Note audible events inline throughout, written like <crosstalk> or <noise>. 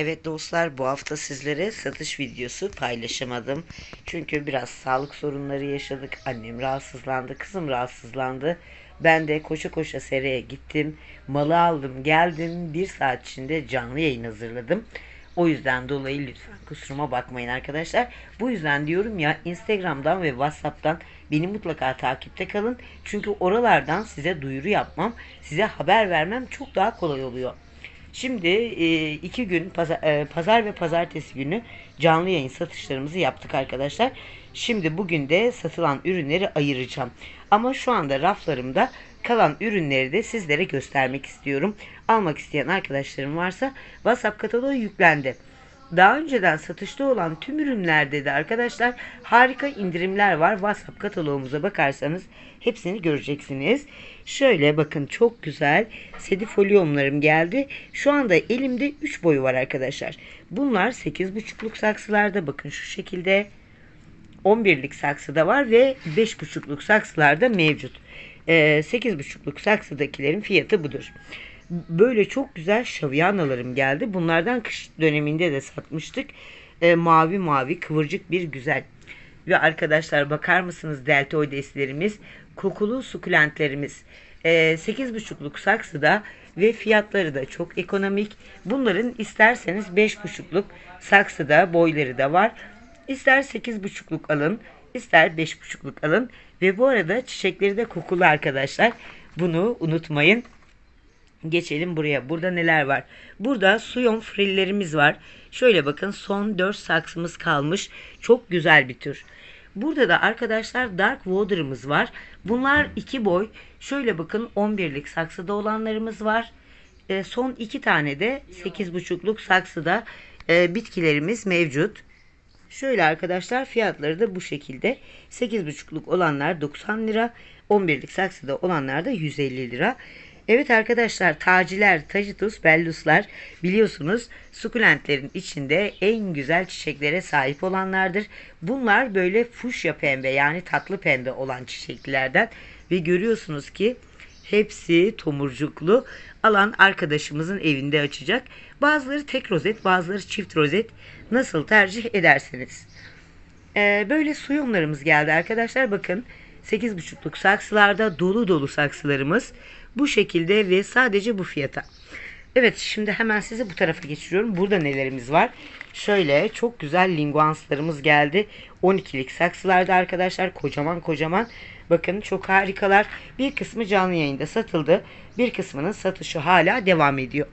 Evet dostlar bu hafta sizlere satış videosu paylaşamadım. Çünkü biraz sağlık sorunları yaşadık. Annem rahatsızlandı, kızım rahatsızlandı. Ben de koşa koşa seraya gittim. Malı aldım, geldim. Bir saat içinde canlı yayın hazırladım. O yüzden dolayı lütfen kusuruma bakmayın arkadaşlar. Bu yüzden diyorum ya Instagram'dan ve Whatsapp'tan beni mutlaka takipte kalın. Çünkü oralardan size duyuru yapmam, size haber vermem çok daha kolay oluyor. Şimdi e, iki gün pazar, e, pazar ve pazartesi günü canlı yayın satışlarımızı yaptık arkadaşlar. Şimdi bugün de satılan ürünleri ayıracağım. Ama şu anda raflarımda kalan ürünleri de sizlere göstermek istiyorum. Almak isteyen arkadaşlarım varsa WhatsApp kataloğu yüklendi. Daha önceden satışta olan tüm ürünlerde de arkadaşlar harika indirimler var. WhatsApp kataloğumuza bakarsanız hepsini göreceksiniz. Şöyle bakın çok güzel sedifolyomlarım geldi. Şu anda elimde 3 boyu var arkadaşlar. Bunlar 8,5'luk saksılarda bakın şu şekilde 11'lik saksıda var ve 5,5'luk saksılarda mevcut. Ee, 8,5'luk saksıdakilerin fiyatı budur. Böyle çok güzel şavyanalarım geldi. Bunlardan kış döneminde de satmıştık. Ee, mavi mavi kıvırcık bir güzel. Ve arkadaşlar bakar mısınız deltoideslerimiz, kokulu sukulentlerimiz. Ee, 8,5'luk saksıda ve fiyatları da çok ekonomik. Bunların isterseniz 5,5'luk saksıda boyları da var. İster 8,5'luk alın, ister 5,5'luk alın. Ve bu arada çiçekleri de kokulu arkadaşlar. Bunu unutmayın. Geçelim buraya. Burada neler var? Burada suyon frillerimiz var. Şöyle bakın son 4 saksımız kalmış. Çok güzel bir tür. Burada da arkadaşlar Dark Water'ımız var. Bunlar iki boy. Şöyle bakın 11'lik saksıda olanlarımız var. E, son iki tane de 8,5'luk saksıda e, bitkilerimiz mevcut. Şöyle arkadaşlar fiyatları da bu şekilde. 8,5'luk olanlar 90 lira. 11'lik saksıda olanlar da 150 lira. Evet arkadaşlar taciler, tajitus, belluslar biliyorsunuz sukulentlerin içinde en güzel çiçeklere sahip olanlardır. Bunlar böyle fuşya pembe yani tatlı pembe olan çiçeklerden ve görüyorsunuz ki hepsi tomurcuklu alan arkadaşımızın evinde açacak. Bazıları tek rozet bazıları çift rozet nasıl tercih ederseniz. Ee, böyle suyumlarımız geldi arkadaşlar bakın 8,5'luk saksılarda dolu dolu saksılarımız bu şekilde ve sadece bu fiyata. Evet şimdi hemen size bu tarafa geçiriyorum. Burada nelerimiz var? Şöyle çok güzel linguanslarımız geldi. 12'lik saksılarda arkadaşlar kocaman kocaman. Bakın çok harikalar. Bir kısmı canlı yayında satıldı. Bir kısmının satışı hala devam ediyor.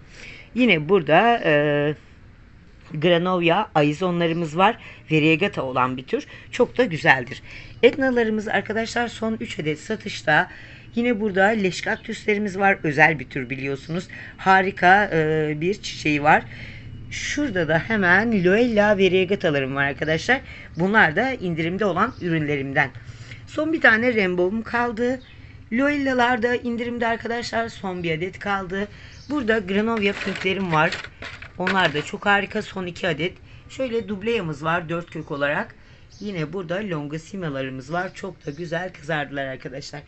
Yine burada e, Granovia Aizonlarımız var. Variegata olan bir tür. Çok da güzeldir. Etnalarımız arkadaşlar son 3 adet satışta. Yine burada leş kaktüslerimiz var. Özel bir tür biliyorsunuz. Harika e, bir çiçeği var. Şurada da hemen Loella Variegatalarım var arkadaşlar. Bunlar da indirimde olan ürünlerimden. Son bir tane Rainbow'um kaldı. Loella'lar da indirimde arkadaşlar. Son bir adet kaldı. Burada Granovia Pink'lerim var. Onlar da çok harika. Son iki adet. Şöyle dubleyamız var dört kök olarak. Yine burada Longasima'larımız var. Çok da güzel kızardılar arkadaşlar.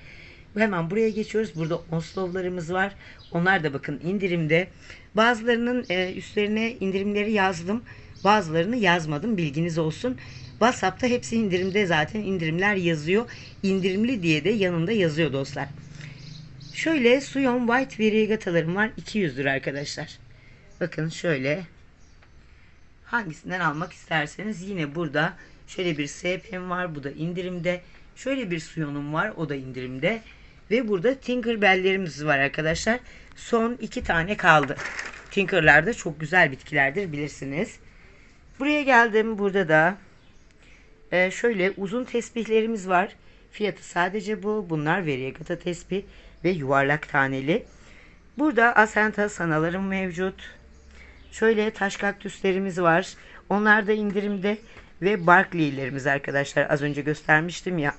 Hemen buraya geçiyoruz. Burada Onslow'larımız var. Onlar da bakın indirimde. Bazılarının e, üstlerine indirimleri yazdım. Bazılarını yazmadım. Bilginiz olsun. WhatsApp'ta hepsi indirimde zaten indirimler yazıyor. İndirimli diye de yanında yazıyor dostlar. Şöyle Suyon White Variegatalarım var. 200 lira arkadaşlar. Bakın şöyle. Hangisinden almak isterseniz yine burada şöyle bir SP'm var. Bu da indirimde. Şöyle bir Suyon'um var. O da indirimde. Ve burada Tinkerbell'lerimiz var arkadaşlar. Son iki tane kaldı. Tinker'lar da çok güzel bitkilerdir bilirsiniz. Buraya geldim. Burada da e, şöyle uzun tesbihlerimiz var. Fiyatı sadece bu. Bunlar variegata tesbih ve yuvarlak taneli. Burada asenta sanalarım mevcut. Şöyle taş kaktüslerimiz var. Onlar da indirimde ve Barkley'lerimiz arkadaşlar az önce göstermiştim ya.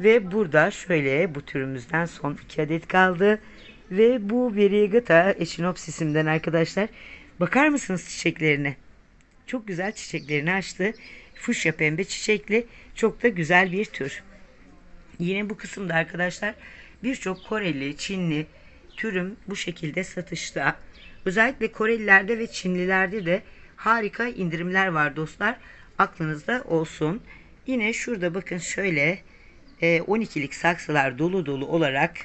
Ve burada şöyle bu türümüzden son iki adet kaldı. Ve bu Variegata Echinopsis'imden arkadaşlar. Bakar mısınız çiçeklerine? Çok güzel çiçeklerini açtı. Fuşya pembe çiçekli. Çok da güzel bir tür. Yine bu kısımda arkadaşlar birçok Koreli, Çinli türüm bu şekilde satışta. Özellikle Korelilerde ve Çinlilerde de harika indirimler var dostlar. Aklınızda olsun. Yine şurada bakın şöyle 12'lik saksılar dolu dolu olarak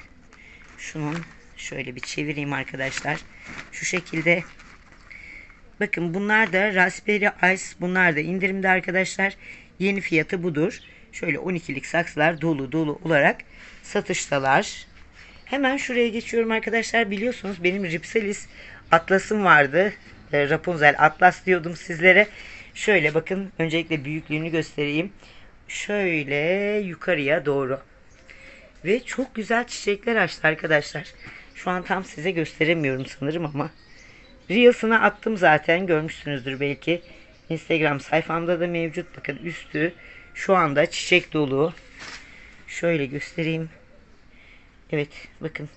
şunun şöyle bir çevireyim arkadaşlar. Şu şekilde Bakın bunlar da Raspberry Ice bunlar da indirimde arkadaşlar. Yeni fiyatı budur. Şöyle 12'lik saksılar dolu dolu olarak satıştalar. Hemen şuraya geçiyorum arkadaşlar. Biliyorsunuz benim Ripsalis Atlas'ım vardı. E, Rapunzel Atlas diyordum sizlere. Şöyle bakın öncelikle büyüklüğünü göstereyim. Şöyle yukarıya doğru. Ve çok güzel çiçekler açtı arkadaşlar. Şu an tam size gösteremiyorum sanırım ama. Reels'ına attım zaten görmüşsünüzdür belki. Instagram sayfamda da mevcut. Bakın üstü şu anda çiçek dolu. Şöyle göstereyim. Evet bakın.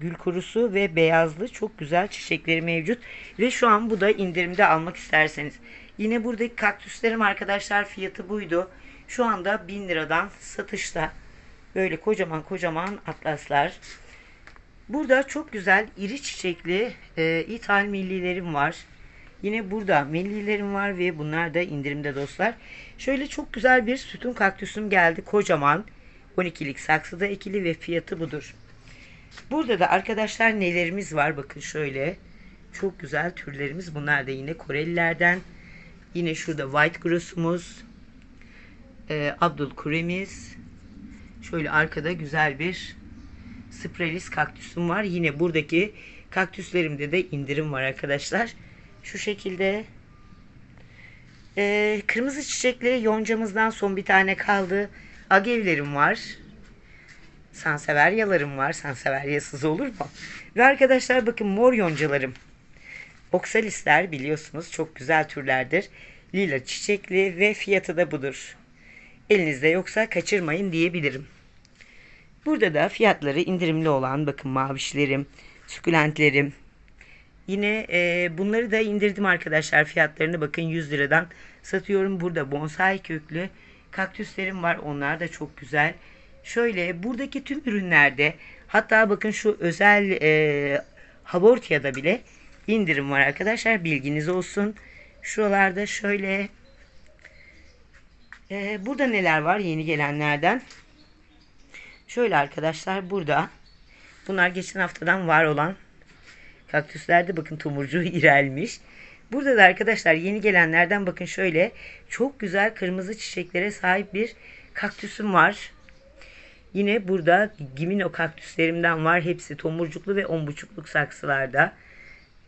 Gül kurusu ve beyazlı çok güzel çiçekleri mevcut. Ve şu an bu da indirimde almak isterseniz. Yine buradaki kaktüslerim arkadaşlar fiyatı buydu. Şu anda 1000 liradan satışta. Böyle kocaman kocaman atlaslar. Burada çok güzel iri çiçekli e, ithal millilerim var. Yine burada millilerim var ve bunlar da indirimde dostlar. Şöyle çok güzel bir sütun kaktüsüm geldi. Kocaman 12'lik saksıda ekili ve fiyatı budur. Burada da arkadaşlar nelerimiz var bakın şöyle. Çok güzel türlerimiz. Bunlar da yine Korelilerden. Yine şurada White Gross'umuz. E, Abdul Kuremiz. Şöyle arkada güzel bir Sprelis kaktüsüm var. Yine buradaki kaktüslerimde de indirim var arkadaşlar. Şu şekilde. Ee, kırmızı çiçekli yoncamızdan son bir tane kaldı. Agevlerim var. Sanseveryalarım var. Sanseveryasız olur mu? Ve arkadaşlar bakın mor yoncalarım. Oksalisler biliyorsunuz çok güzel türlerdir. Lila çiçekli ve fiyatı da budur. Elinizde yoksa kaçırmayın diyebilirim. Burada da fiyatları indirimli olan bakın mavişlerim, sukulentlerim. Yine e, bunları da indirdim arkadaşlar fiyatlarını bakın 100 liradan satıyorum. Burada bonsai köklü kaktüslerim var. Onlar da çok güzel. Şöyle buradaki tüm ürünlerde hatta bakın şu özel e, Habortia'da bile indirim var arkadaşlar. Bilginiz olsun. Şuralarda şöyle e, burada neler var yeni gelenlerden. Şöyle arkadaşlar burada bunlar geçen haftadan var olan kaktüslerde bakın tomurcuğu <laughs> irelmiş. Burada da arkadaşlar yeni gelenlerden bakın şöyle çok güzel kırmızı çiçeklere sahip bir kaktüsüm var. Yine burada Gimino kaktüslerimden var. Hepsi tomurcuklu ve on buçukluk saksılarda.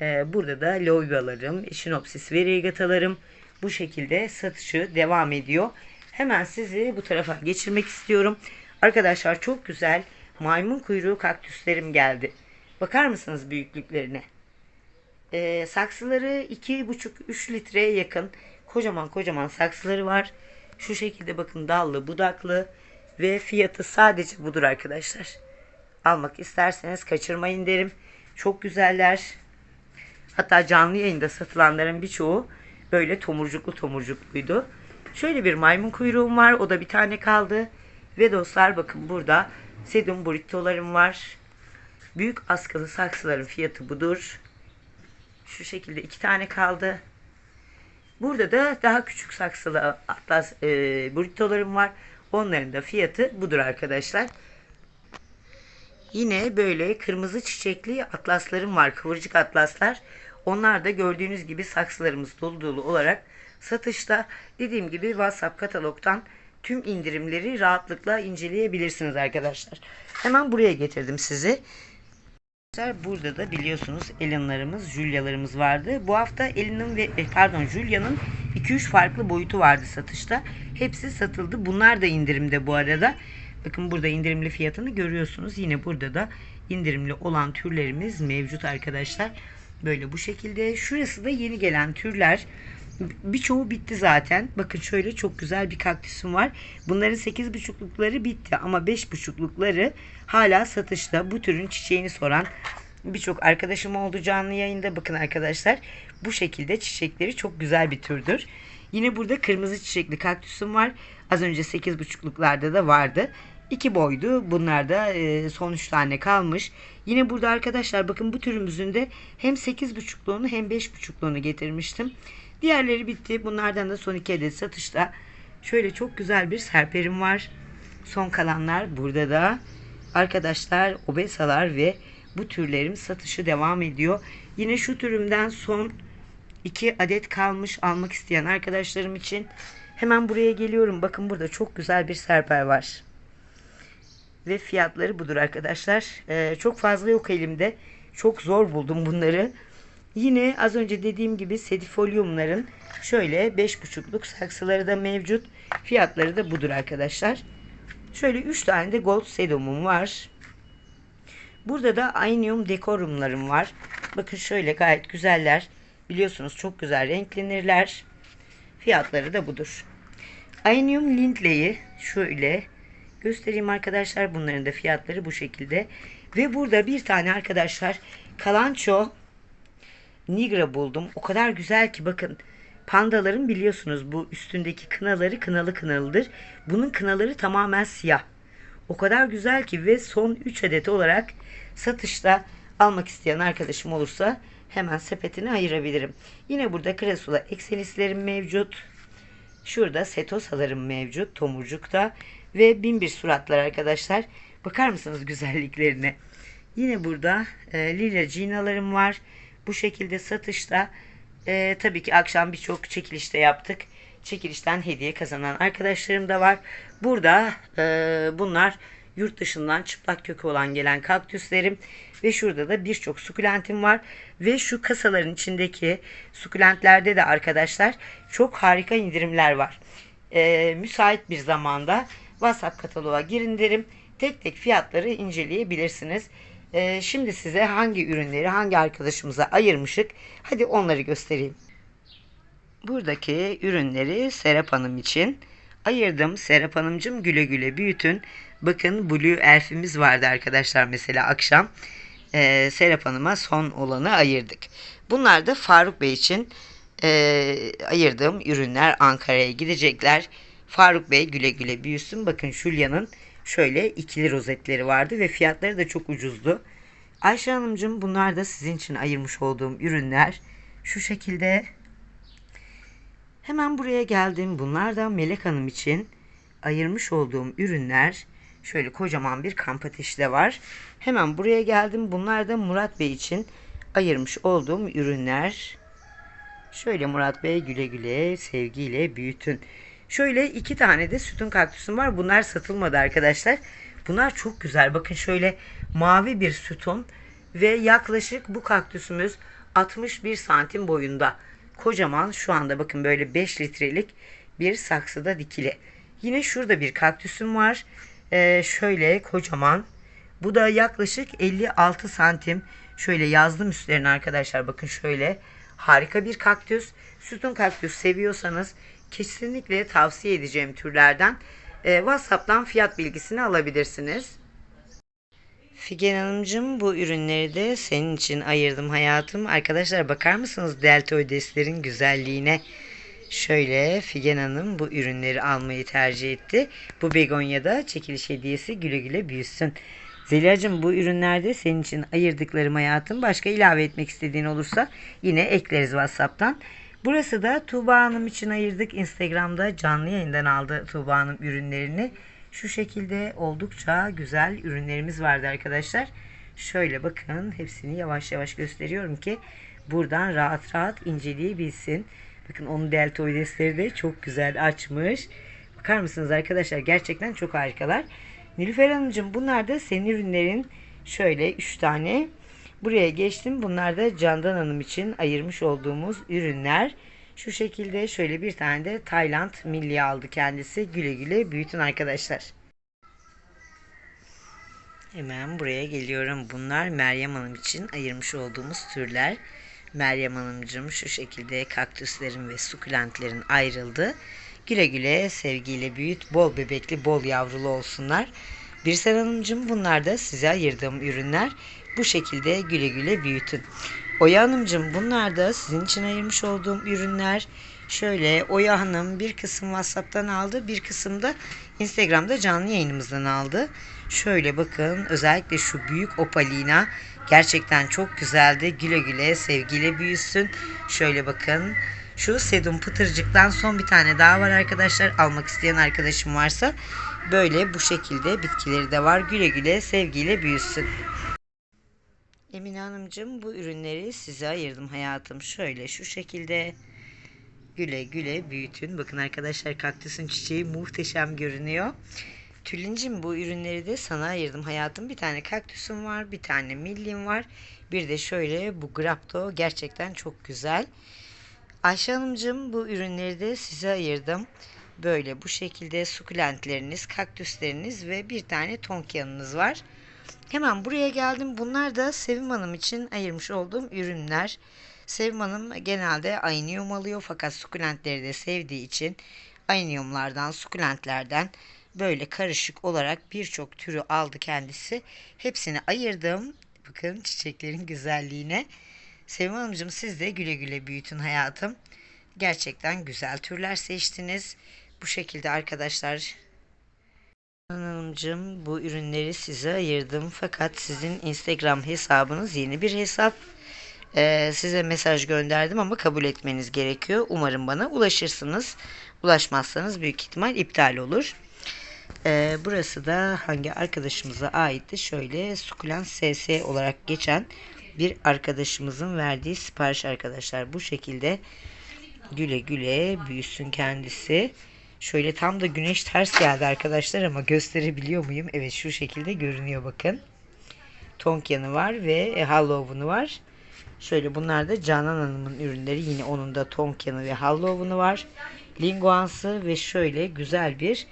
Ee, burada da loygalarım, Echinopsis variegatalarım bu şekilde satışı devam ediyor. Hemen sizi bu tarafa geçirmek istiyorum. Arkadaşlar çok güzel maymun kuyruğu kaktüslerim geldi. Bakar mısınız büyüklüklerine? Ee, saksıları 2,5-3 litreye yakın kocaman kocaman saksıları var. Şu şekilde bakın dallı budaklı ve fiyatı sadece budur arkadaşlar. Almak isterseniz kaçırmayın derim. Çok güzeller. Hatta canlı yayında satılanların birçoğu böyle tomurcuklu tomurcukluydu. Şöyle bir maymun kuyruğum var. O da bir tane kaldı. Ve dostlar bakın burada sedum burritolarım var. Büyük askılı saksıların fiyatı budur. Şu şekilde iki tane kaldı. Burada da daha küçük saksılı atlas e, burritolarım var. Onların da fiyatı budur arkadaşlar. Yine böyle kırmızı çiçekli atlaslarım var. Kıvırcık atlaslar. Onlar da gördüğünüz gibi saksılarımız dolu dolu olarak satışta. Dediğim gibi WhatsApp katalogdan tüm indirimleri rahatlıkla inceleyebilirsiniz arkadaşlar. Hemen buraya getirdim sizi. Burada da biliyorsunuz Ellen'larımız, Julia'larımız vardı. Bu hafta Ellen'ın ve e, pardon Julia'nın 2-3 farklı boyutu vardı satışta. Hepsi satıldı. Bunlar da indirimde bu arada. Bakın burada indirimli fiyatını görüyorsunuz. Yine burada da indirimli olan türlerimiz mevcut arkadaşlar. Böyle bu şekilde. Şurası da yeni gelen türler. Birçoğu bitti zaten. Bakın şöyle çok güzel bir kaktüsüm var. Bunların 8,5'lukları bitti ama 5,5'lukları hala satışta. Bu türün çiçeğini soran birçok arkadaşım oldu canlı yayında. Bakın arkadaşlar bu şekilde çiçekleri çok güzel bir türdür. Yine burada kırmızı çiçekli kaktüsüm var. Az önce 8,5'luklarda da vardı. İki boydu. Bunlar da e, son üç tane kalmış. Yine burada arkadaşlar bakın bu türümüzün de hem 8,5'luğunu hem 5,5'luğunu getirmiştim. Diğerleri bitti. Bunlardan da son iki adet satışta. Şöyle çok güzel bir serperim var. Son kalanlar burada da. Arkadaşlar obesalar ve bu türlerim satışı devam ediyor. Yine şu türümden son 2 adet kalmış almak isteyen arkadaşlarım için. Hemen buraya geliyorum. Bakın burada çok güzel bir serper var. Ve fiyatları budur arkadaşlar. Ee, çok fazla yok elimde. Çok zor buldum bunları. Yine az önce dediğim gibi sedifolyumların şöyle 5,5'luk saksıları da mevcut. Fiyatları da budur arkadaşlar. Şöyle 3 tane de gold sedumum var. Burada da Ainium dekorumlarım var. Bakın şöyle gayet güzeller. Biliyorsunuz çok güzel renklenirler. Fiyatları da budur. Ainium Lindley'i şöyle göstereyim arkadaşlar. Bunların da fiyatları bu şekilde. Ve burada bir tane arkadaşlar Kalanço Nigra buldum. O kadar güzel ki bakın. Pandaların biliyorsunuz bu üstündeki kınaları kınalı kınalıdır. Bunun kınaları tamamen siyah. O kadar güzel ki ve son 3 adet olarak satışta almak isteyen arkadaşım olursa hemen sepetine ayırabilirim. Yine burada Kresula Excelis'lerim mevcut. Şurada Setosalarım mevcut tomurcukta ve bin bir suratlar arkadaşlar. Bakar mısınız güzelliklerine? Yine burada e, Lila Ginalarım var. Bu şekilde satışta e, tabii ki akşam birçok çekilişte yaptık. Çekilişten hediye kazanan arkadaşlarım da var. Burada e, bunlar yurt dışından çıplak kökü olan gelen kaktüslerim ve şurada da birçok sukulentim var ve şu kasaların içindeki sukulentlerde de arkadaşlar çok harika indirimler var. E, müsait bir zamanda WhatsApp kataloğa girin derim. Tek tek fiyatları inceleyebilirsiniz. E, şimdi size hangi ürünleri hangi arkadaşımıza ayırmışık hadi onları göstereyim. Buradaki ürünleri Serap Hanım için ayırdım. Serap Hanımcım güle güle büyütün. Bakın Blue Elf'imiz vardı arkadaşlar mesela akşam. Ee, Serap Hanım'a son olanı ayırdık. Bunlar da Faruk Bey için e, ayırdığım ürünler Ankara'ya gidecekler. Faruk Bey güle güle büyüsün. Bakın Julia'nın şöyle ikili rozetleri vardı ve fiyatları da çok ucuzdu. Ayşe Hanımcım bunlar da sizin için ayırmış olduğum ürünler. Şu şekilde Hemen buraya geldim. Bunlar da Melek Hanım için ayırmış olduğum ürünler. Şöyle kocaman bir kamp ateşi de var. Hemen buraya geldim. Bunlar da Murat Bey için ayırmış olduğum ürünler. Şöyle Murat Bey güle güle sevgiyle büyütün. Şöyle iki tane de sütun kaktüsüm var. Bunlar satılmadı arkadaşlar. Bunlar çok güzel. Bakın şöyle mavi bir sütun ve yaklaşık bu kaktüsümüz 61 santim boyunda kocaman şu anda bakın böyle 5 litrelik bir saksıda dikili. Yine şurada bir kaktüsüm var. Ee, şöyle kocaman. Bu da yaklaşık 56 santim. Şöyle yazdım üstlerine arkadaşlar bakın şöyle. Harika bir kaktüs. Sütun kaktüs seviyorsanız kesinlikle tavsiye edeceğim türlerden. Ee, WhatsApp'tan fiyat bilgisini alabilirsiniz. Figen Hanımcığım bu ürünleri de senin için ayırdım hayatım. Arkadaşlar bakar mısınız deltoideslerin güzelliğine? Şöyle Figen Hanım bu ürünleri almayı tercih etti. Bu begonyada çekiliş hediyesi güle güle büyüsün. Zeliha'cığım bu ürünlerde senin için ayırdıklarım hayatım. Başka ilave etmek istediğin olursa yine ekleriz WhatsApp'tan. Burası da Tuğba Hanım için ayırdık. Instagram'da canlı yayından aldı Tuğba Hanım ürünlerini. Şu şekilde oldukça güzel ürünlerimiz vardı arkadaşlar. Şöyle bakın hepsini yavaş yavaş gösteriyorum ki buradan rahat rahat inceleyebilsin. Bakın onun deltoidesleri de çok güzel açmış. Bakar mısınız arkadaşlar gerçekten çok harikalar. Nilüfer Hanımcığım bunlar da senin ürünlerin şöyle 3 tane. Buraya geçtim. Bunlar da Candan Hanım için ayırmış olduğumuz ürünler. Şu şekilde şöyle bir tane de Tayland milli aldı kendisi. Güle güle büyütün arkadaşlar. Hemen buraya geliyorum. Bunlar Meryem Hanım için ayırmış olduğumuz türler. Meryem Hanımcığım şu şekilde kaktüslerin ve sukulentlerin ayrıldı. Güle güle sevgiyle büyüt. Bol bebekli, bol yavrulu olsunlar. Birsel Hanımcığım bunlar da size ayırdığım ürünler. Bu şekilde güle güle büyütün. Oya Hanımcığım bunlar da sizin için ayırmış olduğum ürünler. Şöyle Oya Hanım bir kısım WhatsApp'tan aldı, bir kısım da Instagram'da canlı yayınımızdan aldı. Şöyle bakın özellikle şu büyük opalina gerçekten çok güzeldi. Güle güle sevgiyle büyüsün. Şöyle bakın. Şu sedum pıtırcıktan son bir tane daha var arkadaşlar. Almak isteyen arkadaşım varsa böyle bu şekilde bitkileri de var. Güle güle sevgiyle büyüsün. Emine Hanımcığım bu ürünleri size ayırdım hayatım. Şöyle şu şekilde güle güle büyütün. Bakın arkadaşlar kaktüsün çiçeği muhteşem görünüyor. Tülincim bu ürünleri de sana ayırdım hayatım. Bir tane kaktüsüm var, bir tane millim var. Bir de şöyle bu grapto gerçekten çok güzel. Ayşe Hanımcığım bu ürünleri de size ayırdım. Böyle bu şekilde sukulentleriniz, kaktüsleriniz ve bir tane tonkiyanınız var. Hemen buraya geldim. Bunlar da Sevim Hanım için ayırmış olduğum ürünler. Sevim Hanım genelde aynium alıyor fakat sukulentleri de sevdiği için ayniumlardan, sukulentlerden böyle karışık olarak birçok türü aldı kendisi. Hepsini ayırdım. Bakın çiçeklerin güzelliğine. Sevim Hanımcığım siz de güle güle büyütün hayatım. Gerçekten güzel türler seçtiniz. Bu şekilde arkadaşlar Hanımcığım bu ürünleri size ayırdım fakat sizin Instagram hesabınız yeni bir hesap. Ee, size mesaj gönderdim ama kabul etmeniz gerekiyor. Umarım bana ulaşırsınız. Ulaşmazsanız büyük ihtimal iptal olur. Ee, burası da hangi arkadaşımıza aitti? Şöyle sukulent SS olarak geçen bir arkadaşımızın verdiği sipariş arkadaşlar. Bu şekilde güle güle büyüsün kendisi. Şöyle tam da güneş ters geldi arkadaşlar ama gösterebiliyor muyum? Evet şu şekilde görünüyor bakın. Tonkyan'ı var ve Halloween'ı var. Şöyle bunlar da Canan Hanım'ın ürünleri. Yine onun da Tonkyan'ı ve Halloween'ı var. Linguansı ve şöyle güzel bir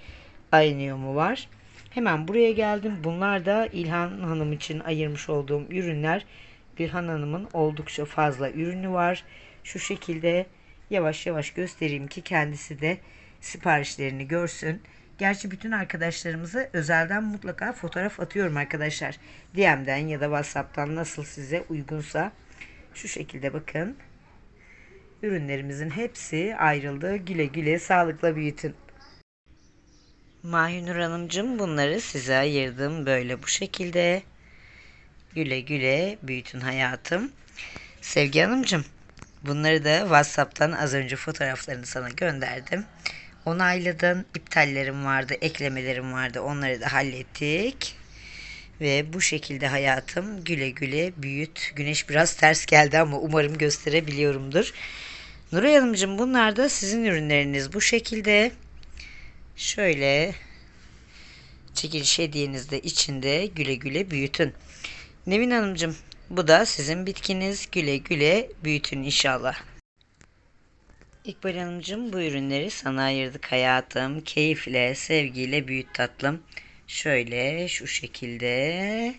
Aenium'u var. Hemen buraya geldim. Bunlar da İlhan Hanım için ayırmış olduğum ürünler. İlhan Hanım'ın oldukça fazla ürünü var. Şu şekilde yavaş yavaş göstereyim ki kendisi de siparişlerini görsün. Gerçi bütün arkadaşlarımıza özelden mutlaka fotoğraf atıyorum arkadaşlar. DM'den ya da WhatsApp'tan nasıl size uygunsa şu şekilde bakın. Ürünlerimizin hepsi ayrıldı. Güle güle sağlıkla büyütün. Mahinur Hanımcığım bunları size ayırdım böyle bu şekilde. Güle güle büyütün hayatım. Sevgi Hanımcığım bunları da WhatsApp'tan az önce fotoğraflarını sana gönderdim. Onayladın. İptallerim vardı, eklemelerim vardı. Onları da hallettik. Ve bu şekilde hayatım güle güle büyüt. Güneş biraz ters geldi ama umarım gösterebiliyorumdur. Nuray Hanımcığım bunlar da sizin ürünleriniz bu şekilde. Şöyle çekiliş hediyeniz de içinde güle güle büyütün. Nevin Hanımcığım bu da sizin bitkiniz. Güle güle büyütün inşallah. İkbal Hanımcığım bu ürünleri sana ayırdık hayatım. Keyifle, sevgiyle büyüt tatlım. Şöyle şu şekilde.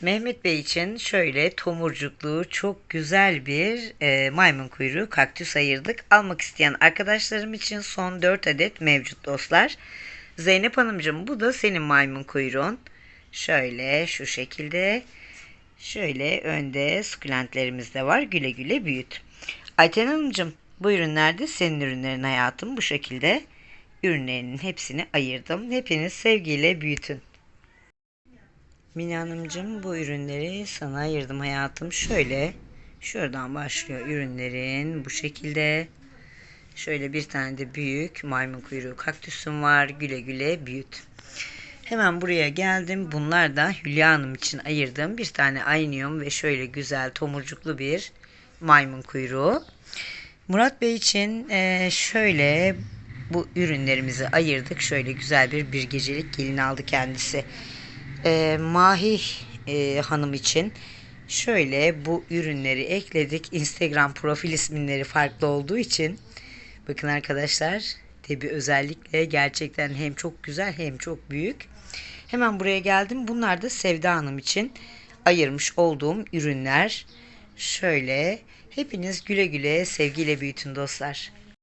Mehmet Bey için şöyle tomurcuklu çok güzel bir e, maymun kuyruğu kaktüs ayırdık. Almak isteyen arkadaşlarım için son 4 adet mevcut dostlar. Zeynep Hanımcığım bu da senin maymun kuyruğun. Şöyle şu şekilde. Şöyle önde sukulentlerimiz de var. Güle güle büyüt. Ayten Hanımcığım bu ürünler de senin ürünlerin hayatım. Bu şekilde ürünlerinin hepsini ayırdım. Hepiniz sevgiyle büyütün. Mine Hanımcığım bu ürünleri sana ayırdım hayatım. Şöyle şuradan başlıyor ürünlerin bu şekilde. Şöyle bir tane de büyük maymun kuyruğu kaktüsüm var. Güle güle büyüt. Hemen buraya geldim. Bunlar da Hülya Hanım için ayırdığım bir tane aynium ve şöyle güzel tomurcuklu bir maymun kuyruğu. Murat Bey için e, şöyle bu ürünlerimizi ayırdık. Şöyle güzel bir bir gecelik gelin aldı kendisi. E, Mahih e, Hanım için şöyle bu ürünleri ekledik. Instagram profil isimleri farklı olduğu için bakın arkadaşlar tabi özellikle gerçekten hem çok güzel hem çok büyük. Hemen buraya geldim. Bunlar da Sevda Hanım için ayırmış olduğum ürünler. Şöyle hepiniz güle güle sevgiyle büyütün dostlar.